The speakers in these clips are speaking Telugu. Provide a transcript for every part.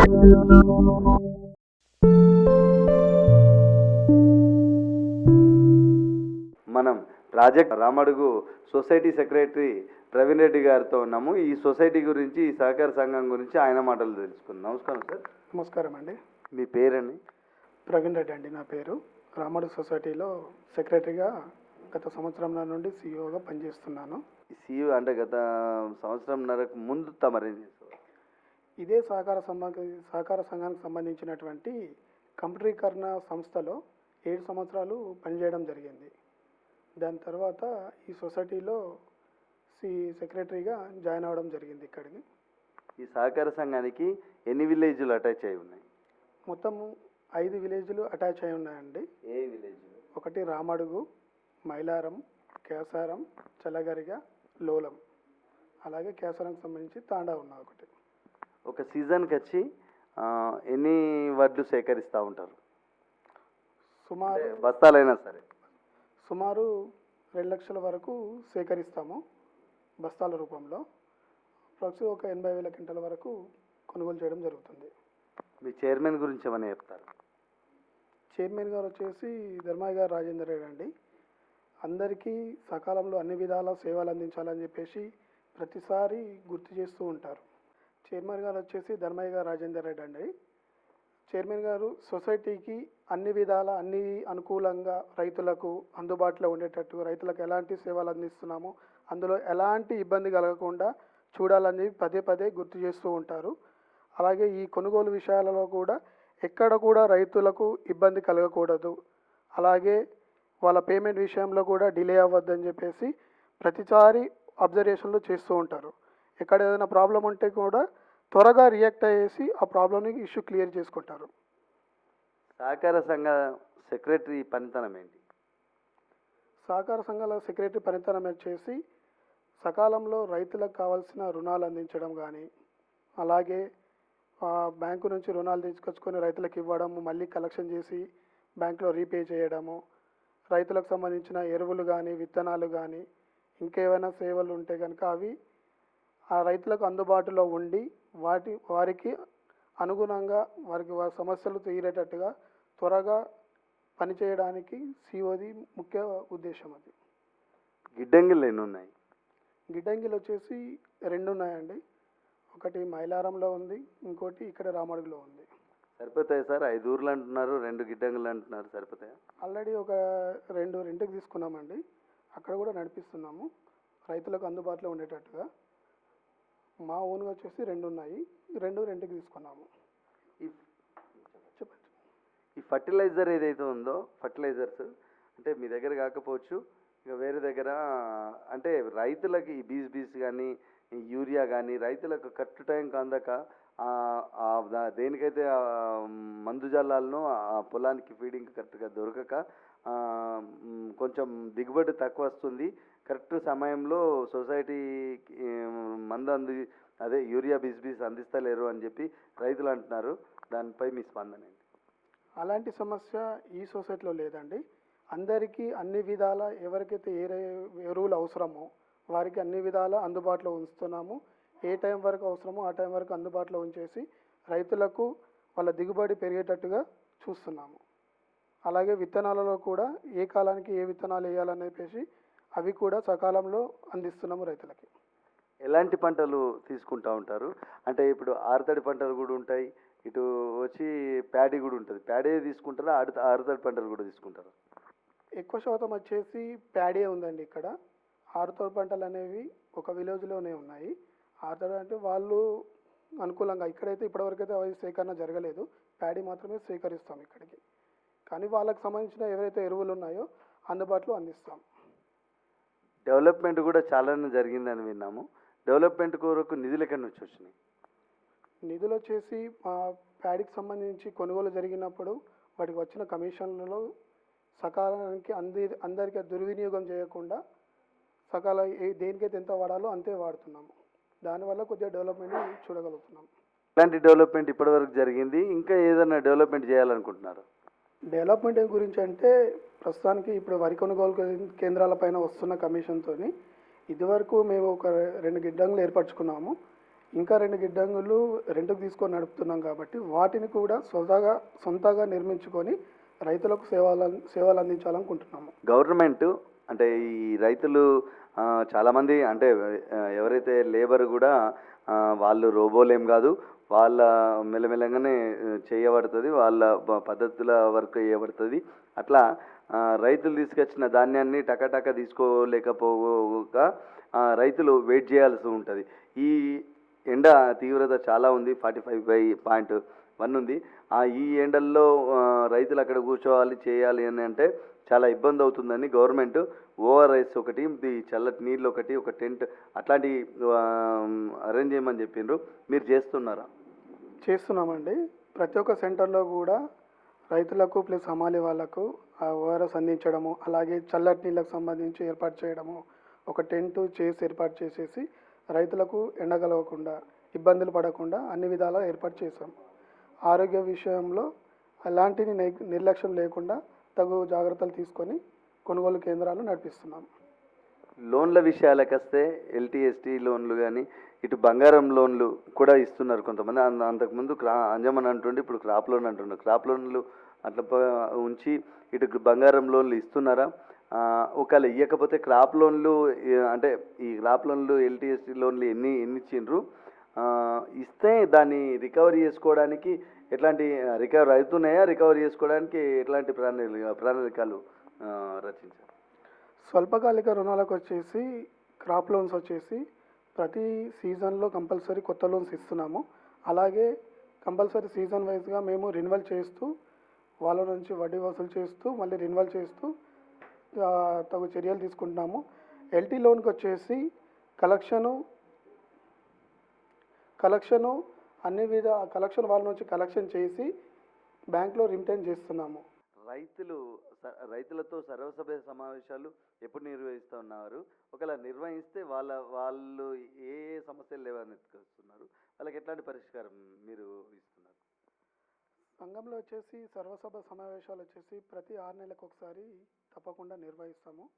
మనం project Ramadugu society secretary Praveen Reddy గారితో ఉన్నాము. ఈ సొసైటీ గురించి ఈ సహకార సంఘం గురించి ఆయన మాటలు తెలుసుకుందాం. నమస్కారం సార్. నమస్కారం అండి. మీ పేరండి? ప్రవీణ్ రెడ్డి అండి నా పేరు. రామడు సొసైటీలో సెక్రటరీగా గత సంవత్సరం నుండి సీఈఓగా పనిచేస్తున్నాను. సీఈ అంటే గత సంవత్సరంన్నరకు ముందు తమరేం చేసేవారు? ఇదే సహకార సంఘ సహకార సంఘానికి సంబంధించినటువంటి కంప్యూటరీకరణ సంస్థలో ఏడు సంవత్సరాలు పనిచేయడం జరిగింది. దాని తర్వాత ఈ సొసైటీలో సి సెక్రటరీగా జాయిన్ అవ్వడం జరిగింది ఇక్కడికి ఈ సహకార సంఘానికి ఎన్ని విలేజ్లు అటాచ్ అయి ఉన్నాయి? మొత్తం ఐదు విలేజ్లు అటాచ్ అయి ఉన్నాయండి. ఏ విలేజ్ ఒకటి రామడుగు మైలారం కేసారం చల్లగరిగ లోలం. అలాగే కేసారంకి సంబంధించి తాండా ఉన్నది ఒకటి. ఒక సీజన్కి వచ్చి ఎన్ని వడ్లు సేకరిస్తూ ఉంటారు? సుమారు బస్తాలైనా సరే. సుమారు రెండు లక్షల వరకు సేకరిస్తాము బస్తాల రూపంలో. ప్రతి ఒక ఎనభై వేల క్వింటల వరకు కొనుగోలు చేయడం జరుగుతుంది. మీ చైర్మన్ గురించి ఏమైనా చెప్తారు? చైర్మన్ గారు వచ్చేసి ధర్మాయి గారు రాజేందర్ రెడ్డి అండి. అందరికీ సకాలంలో అన్ని విధాల సేవలు అందించాలని చెప్పేసి ప్రతిసారి గుర్తు చేస్తూ ఉంటారు. చైర్మన్ గారు వచ్చేసి ధర్మయ్య గారు రాజేందర్ రెడ్డి అండి. చైర్మన్ గారు సొసైటీకి అన్ని విధాల అన్ని అనుకూలంగా రైతులకు అందుబాటులో ఉండేటట్టు రైతులకు ఎలాంటి సేవలు అందిస్తున్నామో అందులో ఎలాంటి ఇబ్బంది కలగకుండా చూడాలని పదే పదే గుర్తు చేస్తూ ఉంటారు. అలాగే ఈ కొనుగోలు విషయాలలో కూడా ఎక్కడ కూడా రైతులకు ఇబ్బంది కలగకూడదు. అలాగే వాళ్ళ పేమెంట్ విషయంలో కూడా డిలే అవ్వద్దని చెప్పేసి ప్రతిసారి అబ్జర్వేషన్లు చేస్తూ ఉంటారు. ఎక్కడ ఏదైనా ప్రాబ్లం ఉంటే కూడా త్వరగా రియాక్ట్ అయ్యేసి ఆ ప్రాబ్లమ్ని ఇష్యూ క్లియర్ చేసుకుంటారు. సహకార సంఘ సెక్రటరీ పనితనం ఏంటి? సహకార సంఘాల సెక్రటరీ పనితనం వచ్చేసి సకాలంలో రైతులకు కావాల్సిన రుణాలు అందించడం కానీ అలాగే ఆ, బ్యాంకు నుంచి రుణాలు తీసుకొచ్చుకొని రైతులకు ఇవ్వడము మళ్ళీ కలెక్షన్ చేసి బ్యాంకులో రీపే చేయడము రైతులకు సంబంధించిన ఎరువులు కానీ విత్తనాలు కానీ ఇంకేమైనా సేవలు ఉంటే కనుక అవి ఆ రైతులకు అందుబాటులో ఉండి వాటి వారికి అనుగుణంగా వారికి వారి సమస్యలు తీరేటట్టుగా త్వరగా పనిచేయడానికి సిఓది ముఖ్య ఉద్దేశం అది. గిడ్డంగిలు ఎన్ని ఉన్నాయి గిడ్డంగిలు వచ్చేసి రెండు ఉన్నాయండి ఒకటి మైలారంలో ఉంది ఇంకోటి ఇక్కడ రామడుగులో ఉంది. సరిపోతాయి సార్? ఐదు ఊర్లు అంటున్నారు రెండు గిడ్డంగులు అంటున్నారు సరిపోతాయా? ఆల్రెడీ ఒక రెండు రెంట్కి తీసుకున్నామండి. అక్కడ కూడా నడిపిస్తున్నాము. రైతులకు అందుబాటులో ఉండేటట్టుగా. మా ఓన్గా వచ్చేసి రెండు ఉన్నాయి. రెండు రెంట్కి తీసుకున్నాము. ఈ చెప్పండి. ఈ ఫర్టిలైజర్ ఏదైతే ఉందో ఫర్టిలైజర్స్ అంటే మీ దగ్గర కాకపోవచ్చు ఇక వేరే దగ్గర అంటే రైతులకి ఈ బీస్ బీస్ కానీ యూరియా కానీ రైతులకు కరెక్ట్ టైంకి అందక దేనికైతే మందు జల్లాలను ఆ పొలానికి ఫీడింగ్ కరెక్ట్గా దొరకక కొంచెం దిగుబడి తక్కువ వస్తుంది. కరెక్ట్ సమయంలో సొసైటీకి మందు అంది అదే యూరియా బీస్ బీస్ అందిస్తలేరు అని చెప్పి రైతులు అంటున్నారు. దానిపై మీ స్పందన ఏంటి? అలాంటి సమస్య ఈ సొసైటీలో లేదండి. అందరికీ అన్ని విధాల ఎవరికైతే ఏ ఎరువులు అవసరమో వారికి అన్ని విధాల అందుబాటులో ఉంచుతున్నాము. ఏ టైం వరకు అవసరమో ఆ టైం వరకు అందుబాటులో ఉంచేసి రైతులకు వాళ్ళ దిగుబడి పెరిగేటట్టుగా చూస్తున్నాము. అలాగే విత్తనాలలో కూడా ఏ కాలానికి ఏ విత్తనాలు వేయాలని చెప్పేసి అవి కూడా సకాలంలో అందిస్తున్నాము రైతులకి. ఎలాంటి పంటలు తీసుకుంటా ఉంటారు? అంటే ఇప్పుడు ఆరుతడి పంటలు కూడా ఉంటాయి ఇటు వచ్చి ప్యాడీ కూడా ఉంటుంది. ప్యాడీ తీసుకుంటారా? ఆడు ఆరుతడి పంటలు కూడా తీసుకుంటారు? ఎక్కువ శాతం వచ్చేసి ప్యాడీ ఉందండి ఇక్కడ. ఆరుతోడు పంటలు అనేవి ఒక విలేజ్లోనే ఉన్నాయి. ఆరుతోడు అంటే వాళ్ళు అనుకూలంగా ఇక్కడైతే ఇప్పటివరకు అయితే అవి సేకరణ జరగలేదు. ప్యాడీ మాత్రమే సేకరిస్తాం ఇక్కడికి. కానీ వాళ్ళకి సంబంధించిన ఎవరైతే ఎరువులు ఉన్నాయో అందుబాటులో అందిస్తాం. డెవలప్మెంట్ కూడా చాలానే జరిగిందని విన్నాము. డెవలప్మెంట్ కొరకు నిధులు ఎక్కడి నుంచి వచ్చినాయి? నిధులు వచ్చేసి మా ప్యాడీకి సంబంధించి కొనుగోలు జరిగినప్పుడు వాటికి వచ్చిన కమిషన్లలో సకాలానికి అంది అందరికీ దుర్వినియోగం చేయకుండా సకాల దేనికైతే ఎంత వాడాలో అంతే వాడుతున్నాము. దానివల్ల కొద్దిగా డెవలప్మెంట్ చూడగలుగుతున్నాం ఇలాంటి డెవలప్మెంట్ ఇప్పటివరకు జరిగింది. ఇంకా ఏదైనా డెవలప్మెంట్ చేయాలనుకుంటున్నారు? డెవలప్మెంట్ గురించి అంటే ప్రస్తుతానికి ఇప్పుడు వరి కొనుగోలు కేంద్రాలపైన కేంద్రాల పైన వస్తున్న కమిషన్తో ఇదివరకు మేము ఒక రెండు గిడ్డంగులు ఏర్పరచుకున్నాము. ఇంకా రెండు గిడ్డంగులు రెంట్కి తీసుకొని నడుపుతున్నాం కాబట్టి వాటిని కూడా సొంతగా సొంతగా నిర్మించుకొని రైతులకు సేవలు సేవలు అందించాలనుకుంటున్నాము. గవర్నమెంట్ అంటే ఈ రైతులు చాలామంది అంటే ఎవరైతే లేబర్ కూడా వాళ్ళు రోబోలేం కాదు వాళ్ళ మెల్లమెల్లగానే చేయబడుతుంది వాళ్ళ పద్ధతుల వర్క్ చేయబడుతుంది. అట్లా రైతులు తీసుకొచ్చిన ధాన్యాన్ని టకటక తీసుకోలేకపోక రైతులు వెయిట్ చేయాల్సి ఉంటుంది. ఈ ఎండ తీవ్రత చాలా ఉంది forty five by point one ఉంది. ఆ ఈ ఎండల్లో రైతులు అక్కడ కూర్చోవాలి చేయాలి అని అంటే చాలా ఇబ్బంది అవుతుందని గవర్నమెంట్ ఓఆర్ఎస్ ఒకటి చల్లటి నీళ్ళు ఒకటి ఒక టెంట్ అట్లాంటి అరేంజ్ చేయమని చెప్పిండ్రు మీరు చేస్తున్నారా? చేస్తున్నామండి. ప్రతి ఒక్క సెంటర్లో కూడా రైతులకు ప్లస్ హమాలి వాళ్ళకు ఆ ఓఆర్ఎస్ అందించడము అలాగే చల్లటి నీళ్ళకు సంబంధించి ఏర్పాటు చేయడము ఒక టెంట్ చేసి ఏర్పాటు చేసేసి రైతులకు ఎండగలవకుండా ఇబ్బందులు పడకుండా అన్ని విధాలా ఏర్పాటు చేశాం. ఆరోగ్య విషయంలో అలాంటి నిర్లక్ష్యం లేకుండా తగు జాగ్రత్తలు తీసుకొని కొనుగోలు కేంద్రాలు నడిపిస్తున్నాం. లోన్ల విషయాలకు వస్తే ఎల్టీఎస్టీ లోన్లు కానీ ఇటు బంగారం లోన్లు కూడా ఇస్తున్నారు కొంతమంది. అంత- అంతకుముందు క్రా అంజమన్ అంటుండే ఇప్పుడు క్రాప్ లోన్ అంటున్నారు క్రాప్ లోన్లు అట్లా ఉంచి ఇటు బంగారం లోన్లు ఇస్తున్నారా? ఒకవేళ ఇవ్వకపోతే క్రాప్ లోన్లు అంటే ఈ క్రాప్ లోన్లు ఎల్టీఎస్టీ లోన్లు ఎన్ని ఎన్ని ఇచ్చిండ్రు? ఇస్తే దాన్ని రికవరీ చేసుకోవడానికి ఎట్లాంటి రికవరీ అవుతున్నాయా? రికవరీ చేసుకోవడానికి ఎట్లాంటి ప్రణాళిక ప్రణాళికలు రచించారు? స్వల్పకాలిక రుణాలకు వచ్చేసి క్రాప్ లోన్స్ వచ్చేసి ప్రతి సీజన్లో కంపల్సరీ కొత్త లోన్స్ ఇస్తున్నాము. అలాగే కంపల్సరీ సీజన్ వైజ్గా మేము రిన్వల్ చేస్తూ వాళ్ళ నుంచి వడ్డీ వసూలు చేస్తూ మళ్ళీ రిన్యువల్ చేస్తూ తగు చర్యలు తీసుకుంటున్నాము. ఎల్టీ లోన్కి వచ్చేసి కలెక్షను కలెక్షను అన్ని విధ కలెక్షన్ వాళ్ళ నుంచి కలెక్షన్ చేసి బ్యాంక్లో రిమిటైన్ చేస్తున్నాము. రైతులు స- రైతులతో సర్వసభ్య సమావేశాలు ఎప్పుడు నిర్వహిస్తూ ఉన్నారు? ఒకవేళ నిర్వహిస్తే వాళ్ళ వాళ్ళు ఏ ఏ సమస్యలు లేవనెత్తుకొస్తున్నారు? వాళ్ళకి ఎట్లాంటి పరిష్కారం మీరు ఇస్తున్నారు? సంఘంలో వచ్చేసి సర్వసభ సమావేశాలు వచ్చేసి ప్రతి ఆరు నెలలకు ఒకసారి తప్పకుండా నిర్వహిస్తాము.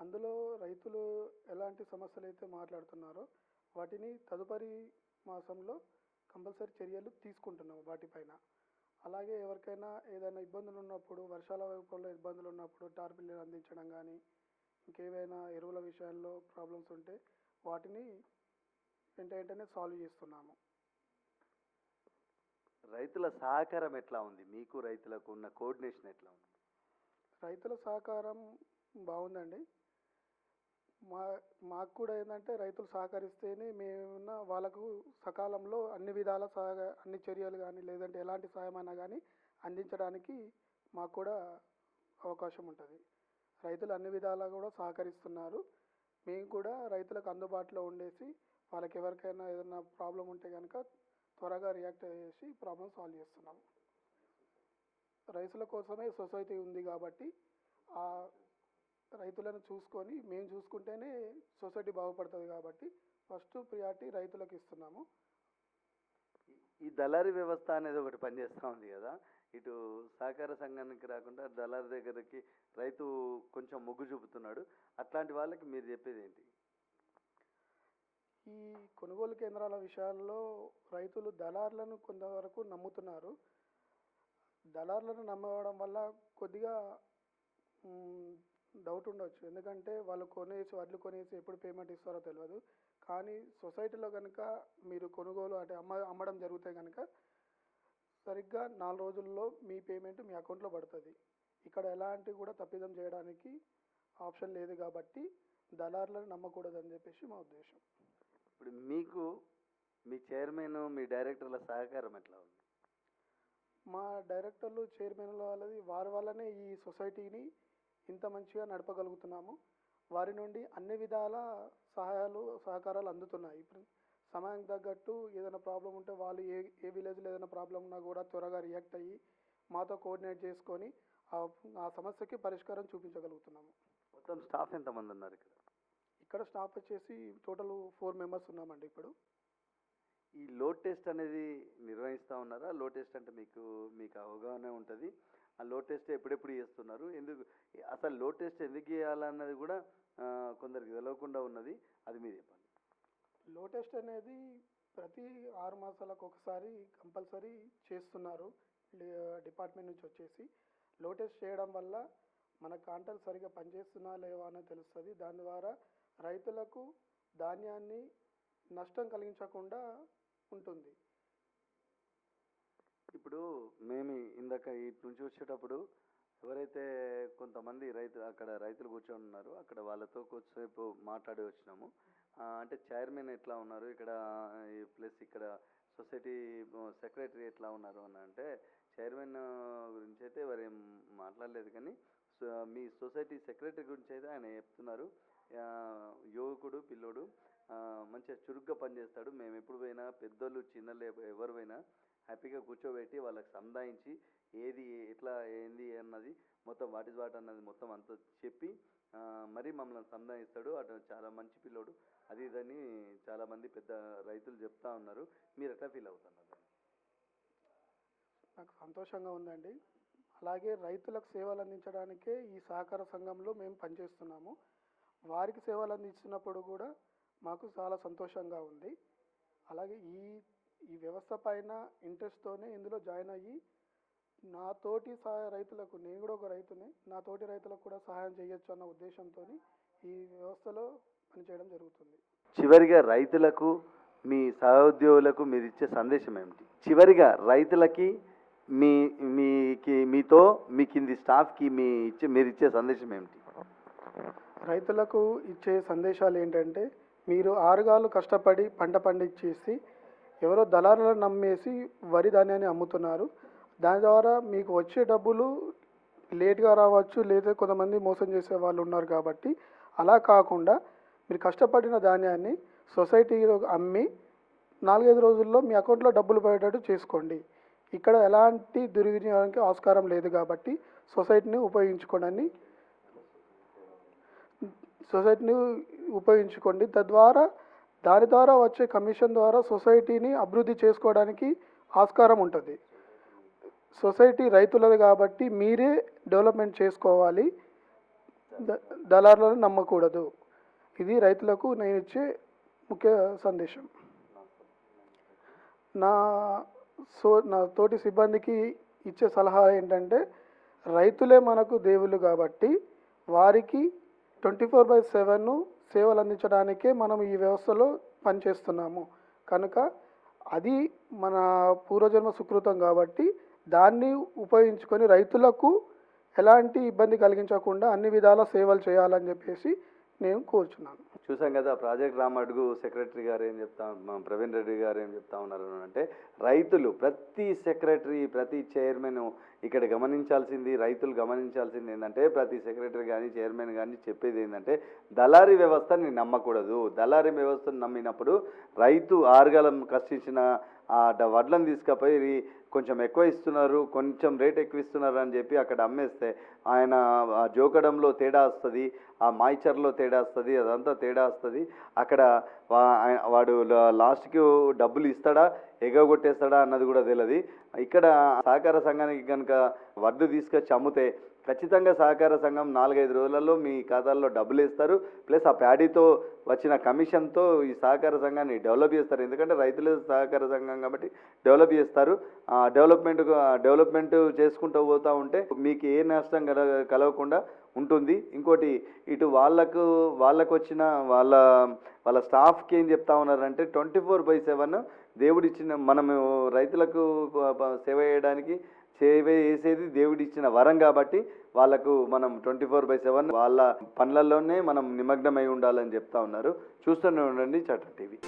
అందులో రైతులు ఎలాంటి సమస్యలు అయితే మాట్లాడుతున్నారో వాటిని తదుపరి మాసంలో కంపల్సరీ చర్యలు తీసుకుంటున్నాము వాటిపైన. అలాగే ఎవరికైనా ఏదైనా ఇబ్బందులు ఉన్నప్పుడు వర్షాల వైపులో ఇబ్బందులు ఉన్నప్పుడు టార్పిల్ అందించడం కానీ ఇంకేవైనా ఎరువుల విషయాల్లో ప్రాబ్లమ్స్ ఉంటే వాటిని వెంట వెంటనే సాల్వ్ చేస్తున్నాము. రైతుల సహకారం ఎట్లా ఉంది? మీకు రైతులకు ఉన్న కోఆర్డినేషన్ ఎట్లా ఉంది? రైతుల సహకారం బాగుందండి. మా మాకు కూడా ఏంటంటే రైతులు సహకరిస్తేనే మేమున్న వాళ్ళకు సకాలంలో అన్ని విధాల సహాయ అన్ని చర్యలు కానీ లేదంటే ఎలాంటి సాయమైనా కానీ అందించడానికి మాకు కూడా అవకాశం ఉంటుంది. రైతులు అన్ని విధాలా కూడా సహకరిస్తున్నారు. మేము కూడా రైతులకు అందుబాటులో ఉండేసి వాళ్ళకి ఎవరికైనా ఏదైనా ప్రాబ్లం ఉంటే కనుక త్వరగా రియాక్ట్ చేసి ప్రాబ్లం సాల్వ్ చేస్తున్నాము. రైతుల కోసమే సొసైటీ ఉంది కాబట్టి ఆ రైతులను చూసుకొని మేము చూసుకుంటేనే సొసైటీ బాగుపడుతుంది కాబట్టి ఫస్ట్ ప్రియారిటీ రైతులకు ఇస్తున్నాము. ఈ దళారీ వ్యవస్థ అనేది ఒకటి పనిచేస్తూ ఉంది కదా. ఇటు సహకార సంఘానికి రాకుండా దళారి దగ్గరికి రైతు కొంచెం మొగ్గు చూపుతున్నాడు. అట్లాంటి వాళ్ళకి మీరు చెప్పేది ఏంటి? ఈ కొనుగోలు కేంద్రాల విషయాల్లో రైతులు దళారులను కొంతవరకు నమ్ముతున్నారు. దళారులను నమ్మడం వల్ల కొద్దిగా డౌట్ ఉండొచ్చు. ఎందుకంటే వాళ్ళు కొనేసి వడ్లు కొనేసి ఎప్పుడు పేమెంట్ ఇస్తారో తెలియదు కానీ సొసైటీలో కనుక మీరు కొనుగోలు అంటే అమ్మ అమ్మడం జరిగితే కనుక సరిగ్గా నాలుగు రోజుల్లో మీ పేమెంట్ మీ అకౌంట్లో పడుతుంది. ఇక్కడ ఎలాంటి కూడా తప్పిదం చేయడానికి ఆప్షన్ లేదు కాబట్టి దళారులను నమ్మకూడదని చెప్పేసి మా ఉద్దేశం. ఇప్పుడు మీకు మీ చైర్మన్ మీ డైరెక్టర్ల సహకారం ఎట్లా ఉంది? మా డైరెక్టర్లు చైర్మన్ల వాళ్ళది వారి వల్లనే ఈ సొసైటీని ఇంత మంచిగా నడపగలుగుతున్నాము. వారి నుండి అన్ని విధాల సహాయాలు సహకారాలు అందుతున్నాయి. ఇప్పుడు సమయానికి తగ్గట్టు ఏదైనా ప్రాబ్లం ఉంటే వాళ్ళు ఏ ఏ విలేజ్లో ఏదైనా ప్రాబ్లం ఉన్నా కూడా త్వరగా రియాక్ట్ అయ్యి మాతో కోఆర్డినేట్ చేసుకొని ఆ సమస్యకి పరిష్కారం చూపించగలుగుతున్నాము. మొత్తం స్టాఫ్ ఎంతమంది ఉన్నారు ఇక్కడ? ఇక్కడ స్టాఫ్ వచ్చేసి టోటల్ ఫోర్ మెంబర్స్ ఉన్నామండి ఇప్పుడు. ఈ లోడ్ టెస్ట్ అనేది నిర్వహిస్తూ ఉన్నారా? లోడ్ టెస్ట్ అంటే మీకు మీకు అవగాహన ఉంటుంది. ఆ లో టెస్ట్ ఎప్పుడెప్పుడు చేస్తున్నారు? ఎందుకు? అసలు లో టెస్ట్ ఎందుకు చేయాలన్నది కూడా కొందరికి తెలవకుండా ఉన్నది. అది మీరు చెప్పండి. లో టెస్ట్ అనేది ప్రతి ఆరు మాసాలకు ఒకసారి కంపల్సరీ చేస్తున్నారు. డిపార్ట్మెంట్ నుంచి వచ్చేసి. లో టెస్ట్ చేయడం వల్ల మన కాంటలు సరిగా పనిచేస్తున్నా లేవా అని తెలుస్తుంది. దాని ద్వారా రైతులకు ధాన్యాన్ని నష్టం కలిగించకుండా ఉంటుంది. ఇప్పుడు మేము ఇందాక ఇటు నుంచి వచ్చేటప్పుడు ఎవరైతే కొంతమంది రైతు అక్కడ రైతులు కూర్చొని ఉన్నారు అక్కడ వాళ్ళతో కొద్దిసేపు మాట్లాడి వచ్చినాము. అంటే చైర్మన్ ఎట్లా ఉన్నారు? ఇక్కడ ప్లస్ ఇక్కడ సొసైటీ సెక్రటరీ ఎట్లా ఉన్నారు అని అంటే చైర్మన్ గురించి అయితే వారు మాట్లాడలేదు కానీ సో- మీ సొసైటీ సెక్రటరీ గురించి అయితే ఆయన చెప్తున్నారు. యువకుడు పిల్లోడు మంచిగా చురుగ్గా పనిచేస్తాడు. మేము ఎప్పుడు పోయినా పెద్దోళ్ళు చిన్నలు ఎవరు పోయినా హ్యాపీగా కూర్చోబెట్టి వాళ్ళకి సంధాయించి ఏది ఎట్లా ఏంది అన్నది మొత్తం వాటి వాట్ అన్నది మొత్తం అంతా చెప్పి మరీ మమ్మల్ని సంధాయిస్తాడు. అటు చాలా మంచి పిల్లోడు. అది ఇదని చాలామంది పెద్ద రైతులు చెప్తా ఉన్నారు. మీరు ఎట్లా ఫీల్ అవుతున్నారు? నాకు సంతోషంగా ఉందండి. అలాగే రైతులకు సేవలు అందించడానికే ఈ సహకార సంఘంలో మేము పనిచేస్తున్నాము. వారికి సేవలు అందించినప్పుడు కూడా మాకు చాలా సంతోషంగా ఉంది. అలాగే ఈ ఈ వ్యవస్థ పైన ఇంట్రెస్ట్తోనే ఇందులో జాయిన్ అయ్యి నా తోటి సహాయ రైతులకు నేను కూడా ఒక రైతునే నా తోటి రైతులకు కూడా సహాయం చేయొచ్చు అన్న ఉద్దేశంతో ఈ వ్యవస్థలో పనిచేయడం జరుగుతుంది. చివరిగా రైతులకు మీ సహోద్యోగులకు మీరు ఇచ్చే సందేశం ఏమిటి? చివరిగా రైతులకి మీ మీకి మీతో మీ కింది స్టాఫ్కి మీ ఇచ్చే మీరు ఇచ్చే సందేశం ఏమిటి? రైతులకు ఇచ్చే సందేశాలు ఏంటంటే మీరు ఆరుగాలు కష్టపడి పంట పండించేసి ఎవరో దళారులను నమ్మేసి వరి ధాన్యాన్ని అమ్ముతున్నారు. దాని ద్వారా మీకు వచ్చే డబ్బులు లేట్గా రావచ్చు లేదా కొంతమంది మోసం చేసే వాళ్ళు ఉన్నారు కాబట్టి. అలా కాకుండా మీరు కష్టపడిన ధాన్యాన్ని సొసైటీలో అమ్మి నాలుగైదు రోజుల్లో మీ అకౌంట్లో డబ్బులు పడేటట్టు చేసుకోండి. ఇక్కడ ఎలాంటి దుర్వినియోగానికి ఆస్కారం లేదు కాబట్టి సొసైటీని ఉపయోగించుకోండి. సొసైటీని ఉపయోగించుకోండి. తద్వారా దాని ద్వారా వచ్చే కమిషన్ ద్వారా సొసైటీని అభివృద్ధి చేసుకోవడానికి ఆస్కారం ఉంటుంది. సొసైటీ రైతులది కాబట్టి మీరే డెవలప్మెంట్ చేసుకోవాలి. ద- దళారులను నమ్మకూడదు. ఇది రైతులకు నేను ఇచ్చే ముఖ్య సందేశం. నా సో నా తోటి సిబ్బందికి ఇచ్చే సలహా ఏంటంటే రైతులే మనకు దేవుళ్ళు కాబట్టి వారికి ట్వంటీ ఫోర్ బై సెవెన్ సేవలు అందించడానికే మనం ఈ వ్యవస్థలో పనిచేస్తున్నాము. కనుక అది మన పూర్వజన్మ సుకృతం కాబట్టి దాన్ని ఉపయోగించుకొని రైతులకు ఎలాంటి ఇబ్బంది కలిగించకుండా అన్ని విధాల సేవలు చేయాలని చెప్పేసి నేను కోరుచున్నాను. చూసాం కదా ప్రాజెక్ట్ రామడుగు సెక్రటరీ గారు ఏం చెప్తా ప్రవీణ్ రెడ్డి గారు ఏం చెప్తా ఉన్నారు అంటే రైతులు ప్రతి సెక్రటరీ ప్రతి చైర్మన్ ఇక్కడ గమనించాల్సింది రైతులు గమనించాల్సింది ఏంటంటే ప్రతి సెక్రటరీ కానీ చైర్మన్ కానీ చెప్పేది ఏంటంటే దళారీ వ్యవస్థని నమ్మకూడదు. దళారీ వ్యవస్థను నమ్మినప్పుడు రైతు ఆరుగాలం కష్టించిన ఆ వడ్లను తీసుకుపోయి కొంచెం ఎక్కువ ఇస్తున్నారు కొంచెం రేట్ ఎక్కువ ఇస్తున్నారు అని చెప్పి అక్కడ అమ్మేస్తే ఆయన ఆ జోకడంలో తేడా వస్తుంది ఆ మాయిచర్లో తేడా వస్తుంది అదంతా తేడా వస్తుంది. అక్కడ వా- ఆయన- వాడు లా- లాస్ట్కి డబ్బులు ఇస్తాడా ఎగగొట్టేస్తాడా అన్నది కూడా తెలియదు ఇక్కడ సహకార సంఘానికి కనుక వడ్డు తీసుకొచ్చి అమ్మితే ఖచ్చితంగా సహకార సంఘం నాలుగైదు రోజులలో మీ ఖాతాల్లో డబ్బులు ఇస్తారు. ప్లస్ ఆ ప్యాడీతో వచ్చిన కమిషన్తో ఈ సహకార సంఘాన్ని డెవలప్ చేస్తారు. ఎందుకంటే రైతులు సహకార సంఘం కాబట్టి డెవలప్ చేస్తారు. ఆ డెవలప్మెంట్ డెవలప్మెంట్ చేసుకుంటూ పోతూ ఉంటే మీకు ఏ నష్టం కల కలగకుండా ఉంటుంది. ఇంకోటి ఇటు వాళ్ళకు వాళ్ళకు వచ్చిన వాళ్ళ వాళ్ళ స్టాఫ్కి ఏం చెప్తా ఉన్నారంటే ట్వంటీ ఫోర్ బై సెవెన్ దేవుడిచ్చిన మనము రైతులకు సేవ చేయడానికి సేవ చేసేది దేవుడిచ్చిన వరం కాబట్టి వాళ్ళకు మనం ట్వంటీ ఫోర్ బై సెవెన్ వాళ్ళ పనులలోనే మనం నిమగ్నమై ఉండాలని చెప్తా ఉన్నారు. చూస్తూనే ఉండండి చట్ట టీవీ.